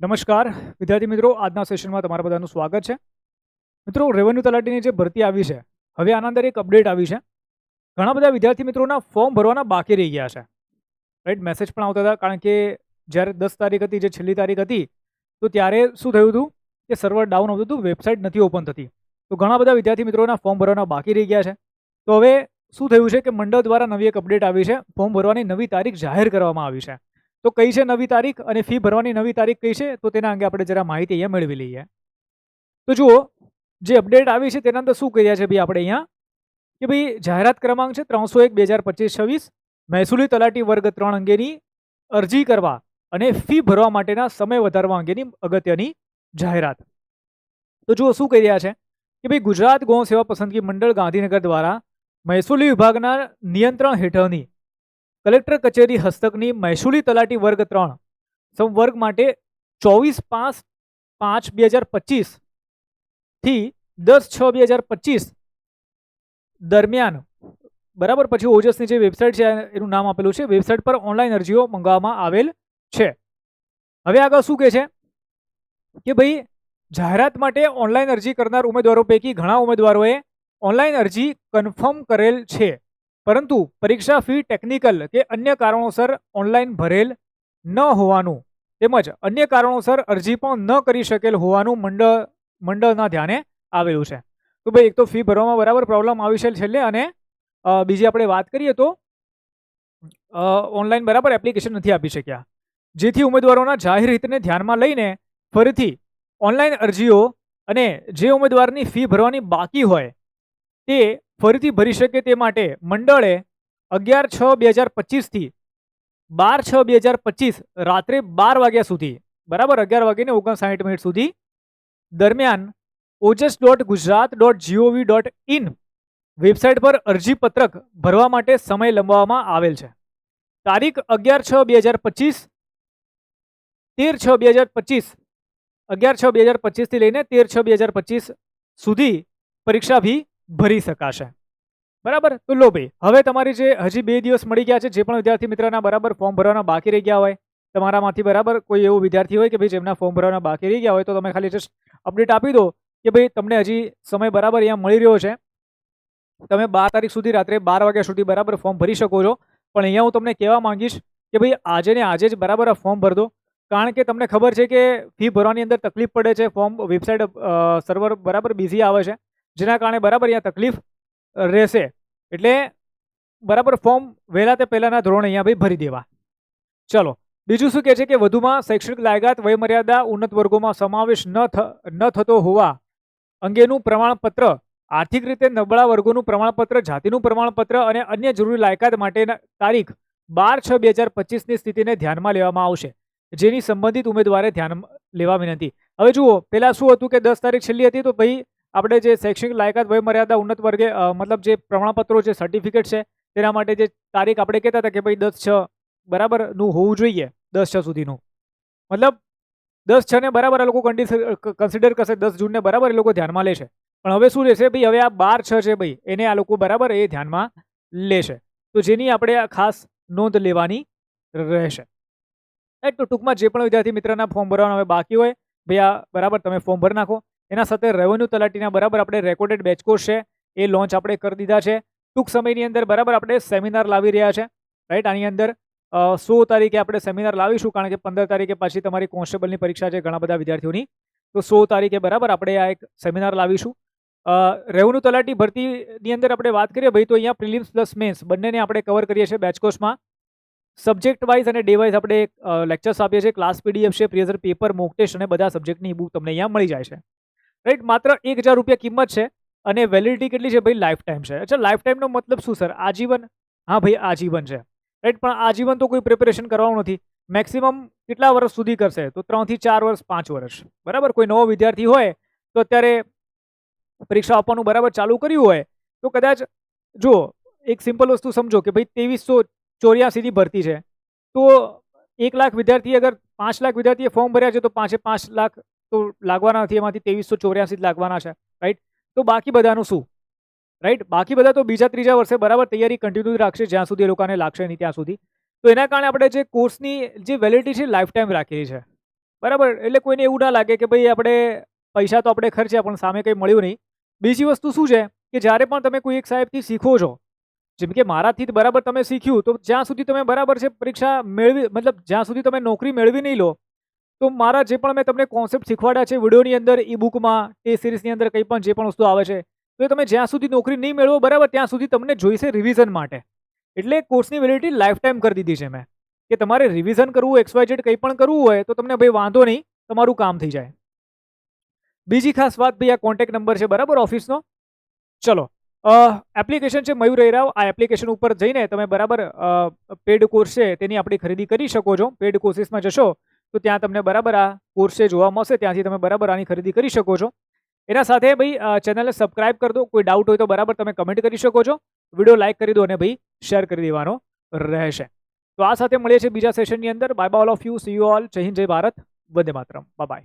નમસ્કાર. વિદ્યાર્થી મિત્રો, આજના સેશનમાં તમારા બધાનું સ્વાગત છે. મિત્રો રેવન્યુ તલાટીની જે ભરતી આવી છે, હવે આના અંદર એક અપડેટ આવી છે. ઘણા બધા વિદ્યાર્થી મિત્રોના ફોર્મ ભરવાના બાકી રહી ગયા છે. રાઈટ મેસેજ પણ આવતા હતા, કારણ કે જ્યારે દસ તારીખ હતી, જે છેલ્લી તારીખ હતી, તો ત્યારે શું થયું હતું કે સર્વર ડાઉન આવતું હતું વેબસાઇટ નથી ઓપન થતી. તો ઘણા બધા વિદ્યાર્થી મિત્રોના ફોર્મ ભરવાના બાકી રહી ગયા છે. તો હવે શું થયું છે કે મંડળ દ્વારા નવી એક અપડેટ આવી છે. ફોર્મ ભરવાની નવી તારીખ જાહેર કરવામાં આવી છે. તો કઈ છે નવી તારીખ અને ફી ભરવાની નવી તારીખ કઈ છે? તો તેના અંગે આપણે જરા માહિતી અહીંયા મેળવી લઈએ. તો જુઓ, જે અપડેટ આવી છે તેના અંદર શું કર્યા છે ભાઈ આપણે અહીંયા? કે ભાઈ જાહેરાત ક્રમાંક છે ત્રણસો એક, બે હજાર પચીસ, છવ્વીસ. મહેસૂલી તલાટી વર્ગ ત્રણ અંગેની અરજી કરવા અને ફી ભરવા માટેના સમય વધારવા અંગેની અગત્યની જાહેરાત. તો જુઓ શું કહી રહ્યા છે. કે ભાઈ ગુજરાત ગૌ સેવા પસંદગી મંડળ ગાંધીનગર દ્વારા મહેસૂલી વિભાગના નિયંત્રણ હેઠળની કલેક્ટર કચેરી હસ્તકની મહેસૂલી તલાટી વર્ગ ત્રણ સંવર્ગ માટે ચોવીસ પાંચ પાંચ બે હજાર પચીસથી દસ છ બે હજાર પચીસ દરમિયાન, બરાબર? પછી ઓજસની જે વેબસાઇટ છે, એનું નામ આપેલું છે. વેબસાઇટ પર ઓનલાઈન અરજીઓ મંગાવવામાં આવેલ છે. હવે આગળ શું કહે છે? કે ભાઈ, જાહેરાત માટે ઓનલાઈન અરજી કરનાર ઉમેદવારો પૈકી ઘણા ઉમેદવારોએ ઓનલાઈન અરજી કન્ફર્મ કરેલ છે. પરંતુ પરીક્ષા ફી ટેકનિકલ કે અન્ય કારણોસર ઓનલાઈન ભરેલ ન હોવાનું તેમજ અન્ય કારણોસર અરજી પણ ન કરી શકેલ હોવાનું મંડળ, મંડળના ધ્યાને આવેલું છે. તો ભાઈ, એક તો ફી ભરવામાં બરાબર પ્રોબ્લેમ આવી છેલ્લે અને બીજી આપણે વાત કરીએ તો ઓનલાઈન બરાબર એપ્લિકેશન નથી આપી શક્યા. જેથી ઉમેદવારોના જાહેર હિતને ધ્યાનમાં લઈને ફરીથી ઓનલાઈન અરજીઓ અને જે ઉમેદવારની ફી ભરવાની બાકી હોય તે ફરીથી ભરી શકે તે માટે મંડળે અગિયાર છ બે હજાર પચીસથી બાર છ બે હજાર પચીસ રાત્રે બાર વાગ્યા સુધી, બરાબર અગિયાર વાગ્યાને ઓગણસાઠ મિનિટ સુધી દરમિયાન Ojas dot Gujarat dot GOV dot in website પર અરજીપત્રક ભરવા માટે સમય લંબાવવામાં આવેલ છે. તારીખ અગિયાર છ બે હજાર પચીસ, તેર છ બે હજાર પચીસ, અગિયાર છ બે હજાર પચીસથી લઈને તેર છ બે હજાર પચીસ સુધી પરીક્ષા ફી ભરી શકાશે. બરાબર? તો લો ભાઈ, હવે તમારી જે હજી બે દિવસ મળી ગયા છે, જે પણ વિદ્યાર્થી મિત્રના બરાબર ફોર્મ ભરવાના બાકી રહી ગયા હોય, તમારામાંથી બરાબર કોઈ એવો વિદ્યાર્થી હોય કે ભાઈ જેમના ફોર્મ ભરવાના બાકી રહી ગયા હોય, તો તમે ખાલી જસ્ટ અપડેટ આપી દો કે ભાઈ તમને હજી સમય બરાબર અહીંયા મળી રહ્યો છે. તમે બાર તારીખ સુધી રાત્રે બાર વાગ્યા સુધી બરાબર ફોર્મ ભરી શકો છો. પણ અહીંયા હું તમને કહેવા માંગીશ કે ભાઈ આજે ને આજે જ બરાબર ફોર્મ ભરી દો. કારણ કે તમને ખબર છે કે ફી ભરવાની અંદર તકલીફ પડે છે ફોર્મ વેબસાઇટ સર્વર બરાબર બિઝી આવે છે. જેના કારણે બરાબર અહીંયા તકલીફ રહેશે. એટલે બરાબર ફોર્મ વહેલા તે પહેલાંના ધોરણે અહીંયા ભાઈ ભરી દેવા. ચલો, બીજું શું કહે છે કે વધુમાં શૈક્ષણિક લાયકાત, વયમર્યાદા, ઉન્નત વર્ગોમાં સમાવેશ ન થ, ન થતો હોવા અંગેનું પ્રમાણપત્ર, આર્થિક રીતે નબળા વર્ગોનું પ્રમાણપત્ર, જાતિનું પ્રમાણપત્ર અને અન્ય જરૂરી લાયકાત માટેના તારીખ બાર છ બે હજાર પચીસની સ્થિતિને ધ્યાનમાં લેવામાં આવશે. જેની સંબંધિત ઉમેદવારે ધ્યાન લેવા વિનંતી. હવે જુઓ, પહેલાં શું હતું કે દસ તારીખ છેલ્લી હતી તો ભાઈ આપણે જે શૈક્ષણિક લાયકાત વયમર્યાદા ઉન્નત વર્ગે મતલબ જે પ્રમાણપત્રો છે સર્ટિફિકેટ છે, તેના માટે જે તારીખ આપણે કહેતા હતા કે ભાઈ દસ છ બરાબરનું હોવું જોઈએ, દસ છ સુધીનું. મતલબ દસ છ ને બરાબર આ લોકો કન્સિડર કરશે, દસ જૂનને બરાબર એ લોકો ધ્યાનમાં લેશે. પણ હવે શું રહેશે ભાઈ? હવે આ બાર છ છે ભાઈ, એને આ લોકો બરાબર એ ધ્યાનમાં લેશે. તો જેની આપણે આ ખાસ નોંધ લેવાની રહેશે. રાઈટ તો ટૂંકમાં જે પણ વિદ્યાર્થી મિત્રના ફોર્મ ભરવાના હવે બાકી હોય, ભાઈ આ બરાબર તમે ફોર્મ ભરી નાખો. એના સાથે રેવન્યુ તલાટીના બરાબર આપણે રેકોર્ડેડ બેચકોર્સ છે, એ લોન્ચ આપણે કરી દીધા છે. ટૂંક સમયની અંદર બરાબર આપણે સેમિનાર લાવી રહ્યા છે રાઈટ આની અંદર સો તારીખે આપણે સેમિનાર લાવીશું, કારણ કે પંદર તારીખે પાછી તમારી કોન્સ્ટેબલની પરીક્ષા છે ઘણા બધા વિદ્યાર્થીઓની. તો સો તારીખે બરાબર આપણે આ એક સેમિનાર લાવીશું. રેવન્યુ તલાટી ભરતીની અંદર આપણે વાત કરીએ, ભાઈ, તો અહીંયા પ્રિલિમ્સ પ્લસ મેન્સ બંનેને આપણે કવર કરીએ છીએ બેચકોર્સમાં સબ્જેક્ટ વાઇઝ અને ડે વાઇઝ આપણે લેક્ચર્સ આપીએ છીએ ક્લાસ પીડીએફ છે પ્રિયઝર પેપર મોક ટેસ્ટ અને બધા સબ્જેક્ટની બુક તમને અહીંયા મળી જાય છે. રાઈટ માત્ર એક હજાર રૂપિયા કિંમત છે અને વેલિડિટી કેટલી છે ભાઈ? લાઈફ ટાઈમ છે. અચ્છા લાઈફ ટાઈમનો મતલબ શું સર આજીવન? હા ભાઈ, આજીવન છે. રાઈટ પણ આજીવન તો કોઈ પ્રિપેરેશન કરવાનું નથી. મેક્સિમમ કેટલા વર્ષ સુધી કરશે? તો ત્રણથી ચાર વર્ષ, પાંચ વર્ષ. બરાબર? કોઈ નવો વિદ્યાર્થી હોય, તો અત્યારે પરીક્ષા આપવાનું બરાબર ચાલુ કર્યું હોય, તો કદાચ, જુઓ, એક સિમ્પલ વસ્તુ સમજો કે ભાઈ ત્રેવીસો ચોર્યાસીની ભરતી છે. તો એક લાખ વિદ્યાર્થી અગર પાંચ લાખ વિદ્યાર્થીએ ફોર્મ ભર્યા છે, તો પાંચે પાંચ લાખ તો લાગવાના નથી, એમાંથી ત્રેવીસો ચોર્યાસી જ લાગવાના છે રાઈટ તો બાકી બધાનું શું? રાઈટ બાકી બધા તો બીજા ત્રીજા વર્ષે બરાબર તૈયારી કન્ટિન્યુ રાખશે, જ્યાં સુધી એ લોકોને લાગશે નહીં ત્યાં સુધી. તો એના કારણે આપણે જે કોર્સની જે વેલિડિટી છે લાઈફ ટાઈમ રાખેલી છે બરાબર? એટલે કોઈને એવું ના લાગે કે ભાઈ આપણે પૈસા તો આપણે ખર્ચ્યા, પણ સામે કંઈ મળ્યું નહીં. બીજી વસ્તુ શું છે કે જ્યારે પણ તમે કોઈ એક સાહેબથી શીખો છો, જેમ કે મારાથી બરાબર તમે શીખ્યું, તો જ્યાં સુધી તમે બરાબર છે પરીક્ષા મેળવી, મતલબ જ્યાં સુધી તમે નોકરી મેળવી નહીં લો તો મારા જે પણ મેં તમને કોન્સેપ્ટ શીખવાડ્યા છે વિડીયોની અંદર ઈ બુકમાં એ સિરીઝની અંદર કંઈ પણ જે પણ વસ્તુ આવે છે, તો એ તમે જ્યાં સુધી નોકરી નહીં મેળવો, બરાબર, ત્યાં સુધી તમને જોઈશે રિવિઝન માટે. એટલે કોર્સની વેલિડિટી લાઈફ ટાઈમ કરી દીધી છે મેં. કે તમારે રિવિઝન કરવું એક્સ વાય કંઈ પણ કરવું હોય, તો તમને ભાઈ વાંધો નહીં, તમારું કામ થઈ જાય. બીજી ખાસ વાત ભાઈ, આ કોન્ટેક્ટ નંબર છે, બરાબર ઓફિસનો ચલો એપ્લિકેશન છે મયુર એરાવ આ એપ્લિકેશન ઉપર જઈને તમે બરાબર પેડ કોર્સ છે, તેની આપણી ખરીદી કરી શકો છો પેડ કોર્સીસમાં જશો તો ત્યાં તમને બરાબર આ કોર્સ જોવા મળશે. ત્યાંથી તમે બરાબર આની ખરીદી કરી શકો છો. એના સાથે ભાઈ ચેનલને સબસ્ક્રાઇબ કરી દો. કોઈ ડાઉટ હોય તો બરાબર તમે કમેન્ટ કરી શકો છો. વીડિયો લાઇક કરી દો અને ભાઈ શેર કરી દેવાનો રહેશે. તો આ સાથે મળીએ છીએ બીજા સેશનની અંદર. Bye bye all of you see you all Jai Hind, Jai Bharat. Vande Mataram. By